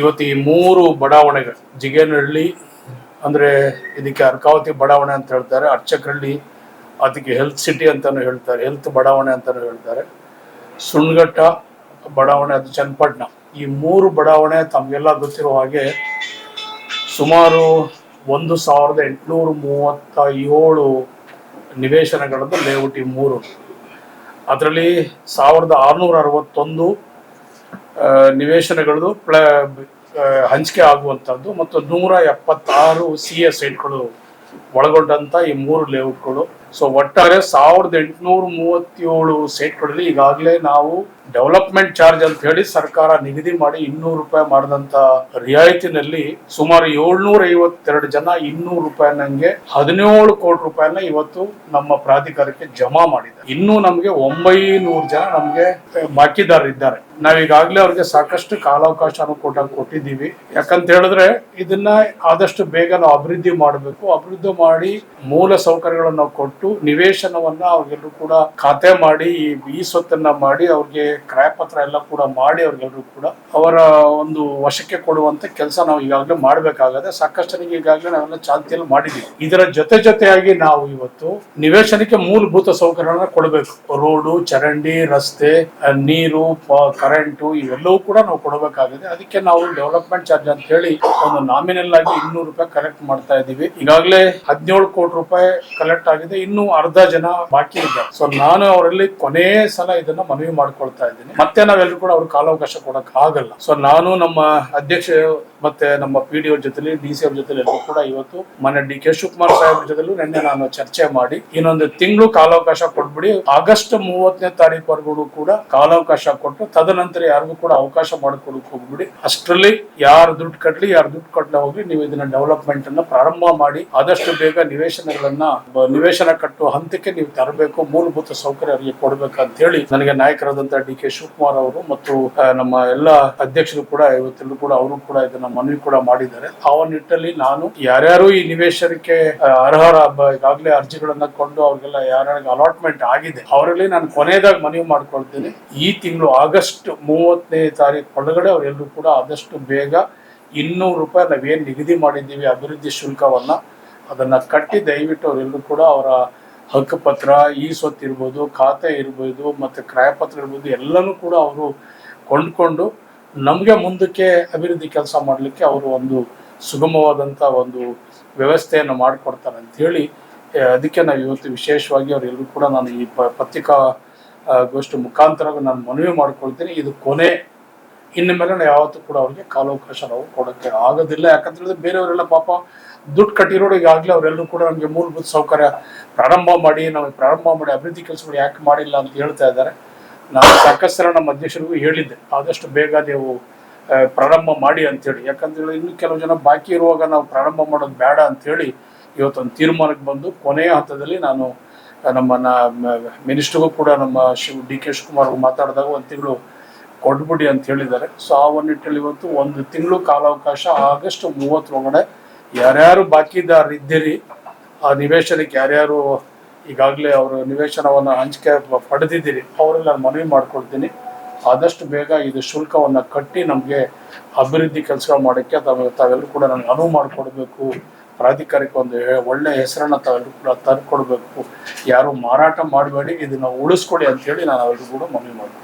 ಇವತ್ತು ಈ ಮೂರು ಬಡಾವಣೆಗಳು, ಜಿಗೇನಹಳ್ಳಿ ಅಂದರೆ ಇದಕ್ಕೆ ಅರ್ಕಾವತಿ ಬಡಾವಣೆ ಅಂತ ಹೇಳ್ತಾರೆ, ಅರ್ಚಕಹಳ್ಳಿ, ಅದಕ್ಕೆ ಹೆಲ್ತ್ ಸಿಟಿ ಅಂತಾನು ಹೇಳ್ತಾರೆ ಹೆಲ್ತ್ ಬಡಾವಣೆ ಅಂತಾನು ಹೇಳ್ತಾರೆ ಸುಣ್ಣಗಟ್ಟ ಬಡಾವಣೆ, ಅದು ಚನ್ನಪಟ್ಟಣ. ಈ ಮೂರು ಬಡಾವಣೆ ತಮಗೆಲ್ಲ ಗೊತ್ತಿರೋ ಹಾಗೆ ಸುಮಾರು ಒಂದು ಸಾವಿರದ ಎಂಟುನೂರ ಮೂವತ್ತ ಏಳು ನಿವೇಶನಗಳನ್ನು ಲೇಔಟ್ ಈ ಮೂರು. ಅದರಲ್ಲಿ ಸಾವಿರದ ಆರುನೂರ ಅರವತ್ತೊಂದು ಆ, ನಿವೇಶನಗಳದ್ದು ಪ್ಲ ಹಂಚಿಕೆ ಆಗುವಂಥದ್ದು ಮತ್ತು ನೂರ ಎಪ್ಪತ್ತಾರು ಸಿ ಎ ಸೈಟ್ಗಳು ಒಳಗೊಂಡಂತ ಈ ಮೂರು ಲೇಔಟ್ಗಳು. ಸೊ ಒಟ್ಟಾರೆ ಸಾವಿರದ ಎಂಟುನೂರ ಮೂವತ್ತೇಳು ಸೈಟ್ಗಳಲ್ಲಿ ಈಗಾಗಲೇ ನಾವು ಡೆವಲಪ್ಮೆಂಟ್ ಚಾರ್ಜ್ ಅಂತ ಹೇಳಿ ಸರ್ಕಾರ ನಿಗದಿ ಮಾಡಿ ಇನ್ನೂರು ರೂಪಾಯಿ ಮಾಡಿದಂತ ರಿಯಾಯಿತಿನಲ್ಲಿ ಸುಮಾರು ಏಳ್ನೂರ ಐವತ್ತೆರಡು ಜನ ಇನ್ನೂರು ರೂಪಾಯಿ ನಂಗೆ ಹದಿನೇಳು ಕೋಟಿ ರೂಪಾಯಿನ ಇವತ್ತು ನಮ್ಮ ಪ್ರಾಧಿಕಾರಕ್ಕೆ ಜಮಾ ಮಾಡಿದ್ದಾರೆ. ಇನ್ನೂ ನಮಗೆ ಒಂಬೈನೂರು ಜನ ನಮಗೆ ಬಾಕಿದಾರರಿದ್ದಾರೆ. ನಾವೀಗಾಗಲೇ ಅವ್ರಿಗೆ ಸಾಕಷ್ಟು ಕಾಲಾವಕಾಶನೂ ಕೂಡ ಕೊಟ್ಟಿದ್ದೀವಿ. ಯಾಕಂತ ಹೇಳಿದ್ರೆ ಇದನ್ನ ಆದಷ್ಟು ಬೇಗ ನಾವು ಅಭಿವೃದ್ಧಿ ಮಾಡಬೇಕು. ಅಭಿವೃದ್ಧಿ ಮಾಡಿ ಮೂಲ ಸೌಕರ್ಯಗಳನ್ನು ಕೊಟ್ಟು ನಿವೇಶನವನ್ನ ಅವ್ರಿಗೆಲ್ಲರೂ ಕೂಡ ಖಾತೆ ಮಾಡಿ, ಈ ಸ್ವತ್ತನ್ನ ಮಾಡಿ, ಅವ್ರಿಗೆ ಕ್ರಯಪತ್ರ ಎಲ್ಲ ಕೂಡ ಮಾಡಿ ಅವ್ರಿಗೆಲ್ಲರೂ ಕೂಡ ಅವರ ಒಂದು ವಶಕ್ಕೆ ಕೊಡುವಂತ ಕೆಲಸ ನಾವು ಈಗಾಗಲೇ ಮಾಡಬೇಕಾಗದೆ ಸಾಕಷ್ಟು ನಿಮಗೆ ಈಗಾಗಲೇ ನಾವೆಲ್ಲ ಚಾಲ್ತಿಯಲ್ಲಿ ಮಾಡಿದ್ದೀವಿ. ಇದರ ಜೊತೆ ಜೊತೆಯಾಗಿ ನಾವು ಇವತ್ತು ನಿವೇಶನಕ್ಕೆ ಮೂಲಭೂತ ಸೌಕರ್ಯಗಳನ್ನ ಕೊಡಬೇಕು. ರೋಡು, ಚರಂಡಿ, ರಸ್ತೆ, ನೀರು ಕರೆಂಟು ಇವೆಲ್ಲವೂ ಕೂಡ ನಾವು ಕೊಡಬೇಕಾಗಿದೆ. ಅದಕ್ಕೆ ನಾವು ಡೆವಲಪ್ಮೆಂಟ್ ಚಾರ್ಜ್ ಅಂತ ಹೇಳಿ ಒಂದು ನಾಮಿನಲ್ ಆಗಿ ಇನ್ನೂರು ರೂಪಾಯಿ ಕಲೆಕ್ಟ್ ಮಾಡ್ತಾ ಇದ್ದೀವಿ. ಈಗಾಗಲೇ ಹದಿನೇಳು ಕೋಟಿ ರೂಪಾಯಿ ಕಲೆಕ್ಟ್ ಆಗಿದೆ. ಇನ್ನು ಅರ್ಧ ಜನ ಬಾಕಿ ಇದೆ. ಸೊ ನಾನು ಅವರಲ್ಲಿ ಕೊನೆ ಸಲ ಇದನ್ನ ಮನವಿ ಮಾಡ್ಕೊಳ್ತಾ ಇದ್ದೀನಿ. ಮತ್ತೆ ನಾವೆಲ್ಲರೂ ಕೂಡ ಅವ್ರ ಕಾಲಾವಕಾಶ ಕೊಡಕ್ ಆಗಲ್ಲ ಸೊ ನಾನು ನಮ್ಮ ಅಧ್ಯಕ್ಷ ಮತ್ತೆ ನಮ್ಮ ಪಿ ಡಿ ಅವ್ರ ಜೊತೆಲಿ ಡಿ ಸಿ ಅವ್ರ ಜೊತೆಲಿ ಎಲ್ಲರೂ ಕೂಡ ಇವತ್ತು ಮನೆ ಡಿ ಕೆ ಶಿವಕುಮಾರ್ ಸಾಹೇಬ್ರ ಜೊತೆಲೂ ನಿನ್ನೆ ನಾನು ಚರ್ಚೆ ಮಾಡಿ. ಇನ್ನೊಂದು ತಿಂಗಳು ಕಾಲಾವಕಾಶ ಕೊಟ್ಬಿಡಿ, ಆಗಸ್ಟ್ ಮೂವತ್ತನೇ ತಾರೀಕುವರೆಗೂ ಕೂಡ ಕಾಲಾವಕಾಶ ಕೊಟ್ಟು ತದನಂತರ ಯಾರಿಗೂ ಕೂಡ ಅವಕಾಶ ಮಾಡಿಕೊಡಕ್ ಹೋಗ್ಬಿಡಿ. ಅಷ್ಟರಲ್ಲಿ ಯಾರು ದುಡ್ಡು ಕಟ್ಲಿ, ಯಾರು ದುಡ್ಡು ಕಟ್ಲ ಹೋಗ್ಲಿ, ನೀವು ಇದನ್ನ ಡೆವಲಪ್ಮೆಂಟ್ ಅನ್ನ ಪ್ರಾರಂಭ ಮಾಡಿ, ಆದಷ್ಟು ಬೇಗ ನಿವೇಶನಗಳನ್ನ ನಿವೇಶನ ಕಟ್ಟುವ ಹಂತಕ್ಕೆ ನೀವು ತರಬೇಕು, ಮೂಲಭೂತ ಸೌಕರ್ಯ ಅವರಿಗೆ ಕೊಡ್ಬೇಕು ಅಂತ ಹೇಳಿ ನನಗೆ ನಾಯಕರಾದಂತಹ ಡಿ ಕೆ ಶಿವಕುಮಾರ್ ಅವರು ಮತ್ತು ನಮ್ಮ ಎಲ್ಲ ಅಧ್ಯಕ್ಷರು ಕೂಡ ಇವತ್ತೆಲ್ಲರೂ ಕೂಡ ಅವರು ಕೂಡ ಇದನ್ನ ಮನವಿ ಕೂಡ ಮಾಡಿದ್ದಾರೆ. ಆ ನಿಟ್ಟಲ್ಲಿ ನಾನು ಯಾರ್ಯಾರು ಈ ನಿವೇಶನಕ್ಕೆ ಅರ್ಹರ ಈಗಾಗಲೇ ಅರ್ಜಿಗಳನ್ನ ಕೊಂಡು ಅವ್ರಿಗೆಲ್ಲ ಯಾರ್ಯಾರಿಗೆ ಅಲಾಟ್ಮೆಂಟ್ ಆಗಿದೆ, ಅವರಲ್ಲಿ ನಾನು ಕೊನೆಯದಾಗಿ ಮನವಿ ಮಾಡ್ಕೊಳ್ತೀನಿ. ಈ ತಿಂಗಳು ಆಗಸ್ಟ್ ಮೂವತ್ತನೇ ತಾರೀಕು ಒಳಗಡೆ ಅವರೆಲ್ಲರೂ ಕೂಡ ಆದಷ್ಟು ಬೇಗ ಇನ್ನೂರು ರೂಪಾಯಿ ನಾವೇನು ನಿಗದಿ ಮಾಡಿದ್ದೀವಿ ಅಭಿವೃದ್ಧಿ ಶುಲ್ಕವನ್ನ, ಅದನ್ನ ಕಟ್ಟಿ ದಯವಿಟ್ಟು ಅವರೆಲ್ಲರೂ ಕೂಡ ಅವರ ಹಕ್ಕುಪತ್ರ ಈ ಸ್ವತ್ತು ಇರ್ಬೋದು, ಖಾತೆ ಇರ್ಬೋದು, ಮತ್ತೆ ಕ್ರಯಪತ್ರ ಇರ್ಬೋದು, ಎಲ್ಲನೂ ಕೂಡ ಅವರು ಕೊಂಡ್ಕೊಂಡು ನಮಗೆ ಮುಂದಕ್ಕೆ ಅಭಿವೃದ್ಧಿ ಕೆಲಸ ಮಾಡಲಿಕ್ಕೆ ಅವರು ಒಂದು ಸುಗಮವಾದಂಥ ಒಂದು ವ್ಯವಸ್ಥೆಯನ್ನು ಮಾಡಿಕೊಡ್ತಾರೆ ಅಂತ ಹೇಳಿ ಅದಕ್ಕೆ ನಾವು ಇವತ್ತು ವಿಶೇಷವಾಗಿ ಅವರೆಲ್ಲರೂ ಕೂಡ ನಾನು ಈ ಪತ್ರಿಕಾ ಗೋಷ್ಠಿ ಮುಖಾಂತರ ನಾನು ಮನವಿ ಮಾಡ್ಕೊಳ್ತೀನಿ. ಇದು ಕೊನೆ. ಇನ್ನು ಮೇಲೆ ನಾವು ಯಾವತ್ತೂ ಕೂಡ ಅವ್ರಿಗೆ ಕಾಲಾವಕಾಶ ನಾವು ಕೊಡೋಕ್ಕೆ ಆಗೋದಿಲ್ಲ. ಯಾಕಂತೇಳಿದ್ರೆ ಬೇರೆಯವರೆಲ್ಲ ಪಾಪ ದುಡ್ಡು ಕಟ್ಟಿರೋರು ಈಗಾಗಲೇ ಅವರೆಲ್ಲರೂ ಕೂಡ ನಮಗೆ ಮೂಲಭೂತ ಸೌಕರ್ಯ ಪ್ರಾರಂಭ ಮಾಡಿ, ನಾವು ಪ್ರಾರಂಭ ಮಾಡಿ, ಅಭಿವೃದ್ಧಿ ಕೆಲಸಗಳು ಯಾಕೆ ಮಾಡಿಲ್ಲ ಅಂತ ಹೇಳ್ತಾ ಇದ್ದಾರೆ. ನಾನು ಸಾಕಷ್ಟು ನಮ್ಮ ಅಧ್ಯಕ್ಷರಿಗೂ ಹೇಳಿದ್ದೆ. ಆದಷ್ಟು ಬೇಗ ನೀವು ಪ್ರಾರಂಭ ಮಾಡಿ ಅಂತೇಳಿ. ಯಾಕಂತೇಳಿ ಇನ್ನು ಕೆಲವು ಜನ ಬಾಕಿ ಇರುವಾಗ ನಾವು ಪ್ರಾರಂಭ ಮಾಡೋದು ಬೇಡ ಅಂಥೇಳಿ ಇವತ್ತೊಂದು ತೀರ್ಮಾನಕ್ಕೆ ಬಂದು ಕೊನೆಯ ಹಂತದಲ್ಲಿ ನಾನು ನಮ್ಮ ಮಿನಿಸ್ಟ್ರಿಗೂ ಕೂಡ ನಮ್ಮ ಶಿವ್, ಡಿ ಕೆ ಶಿವಕುಮಾರ್ ಮಾತಾಡಿದಾಗ ಒಂದು ತಿಂಗಳು ಕೊಟ್ಬಿಡಿ ಅಂತ ಹೇಳಿದ್ದಾರೆ. ಸೊ ಆ ಒಂದು ನಿಟ್ಟಿನಲ್ಲಿ ಇವತ್ತು ಒಂದು ತಿಂಗಳು ಕಾಲಾವಕಾಶ, ಆಗಸ್ಟ್ ಮೂವತ್ತರೊಳಗಡೆ ಯಾರ್ಯಾರು ಬಾಕಿದಾರರಿದ್ದೀರಿ ಆ ನಿವೇಶನಕ್ಕೆ ಯಾರ್ಯಾರು ಈಗಾಗಲೇ ಅವರು ನಿವೇಶನವನ್ನು ಹಂಚಿಕೆ ಪಡೆದಿದ್ದೀರಿ, ಅವರೆಲ್ಲ ನಾನು ಮನವಿ ಮಾಡ್ಕೊಳ್ತೀನಿ ಆದಷ್ಟು ಬೇಗ ಇದು ಶುಲ್ಕವನ್ನು ಕಟ್ಟಿ ನಮಗೆ ಅಭಿವೃದ್ಧಿ ಕೆಲಸಗಳು ಮಾಡೋಕ್ಕೆ ತಾವು ತಾವೆಲ್ಲರೂ ಕೂಡ ನನಗೆ ಅನುವು ಮಾಡಿಕೊಡ್ಬೇಕು. ಪ್ರಾಧಿಕಾರಕ್ಕೆ ಒಂದು ಒಳ್ಳೆಯ ಒಳ್ಳೆ ಹೆಸರನ್ನು ತಾವೆಲ್ಲರೂ ಕೂಡ ತರ್ಕೊಡ್ಬೇಕು. ಯಾರು ಮಾರಾಟ ಮಾಡಬೇಡಿ, ಇದನ್ನು ಉಳಿಸ್ಕೊಡಿ ಅಂತೇಳಿ ನಾನು ಅವ್ರಿಗೂ ಕೂಡ ಮನವಿ ಮಾಡ್ತೀನಿ